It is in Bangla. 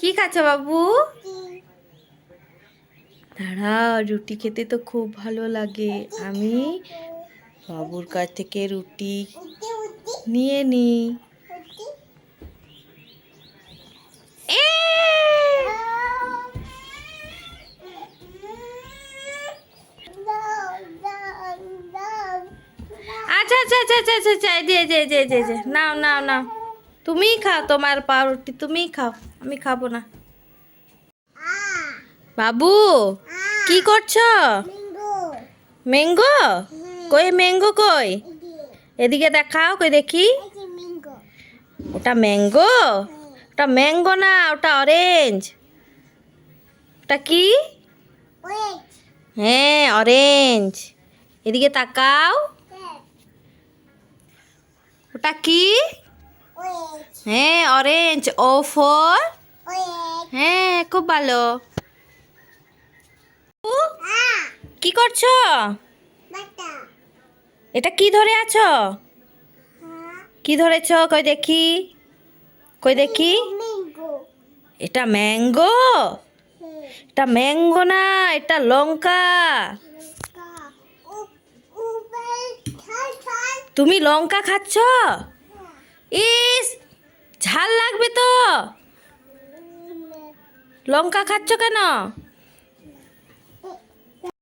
কি খাচ্ছ বাবু দাঁড়া রুটি খেতে তো খুব ভালো লাগে আমি বাবুর কাছ থেকে রুটি নিয়ে নি আচ্ছা আচ্ছা আচ্ছা আচ্ছা আচ্ছা আচ্ছা যে যে যে যে, যে নাও নাও নাও তুমিই খাও, তোমার পাউরুটি তুমিই খাও, আমি খাব না। বাবু, কি করছ? ম্যাঙ্গো? কই ম্যাঙ্গো কই? এদিকে দেখাও, কই দেখি। ওটা ম্যাঙ্গো? ওটা ম্যাঙ্গো না, ওটা অরেঞ্জ। ওটা কি? হ্যাঁ অরেঞ্জ। এদিকে তাকাও। ওটা কি? হ্যাঁ অরেঞ্জ ও ফর হ্যাঁ খুব ভালো। কি করছ? এটা কি ধরে আছো? কি ধরেছ? কই দেখি। কই দেখি? এটা ম্যাঙ্গো এটা ম্যাঙ্গো না এটা লঙ্কা। তুমি লঙ্কা খাচ্ছ? ইস ঝাল লাগবে তো? লঙ্কা খাচ্ছ কেন?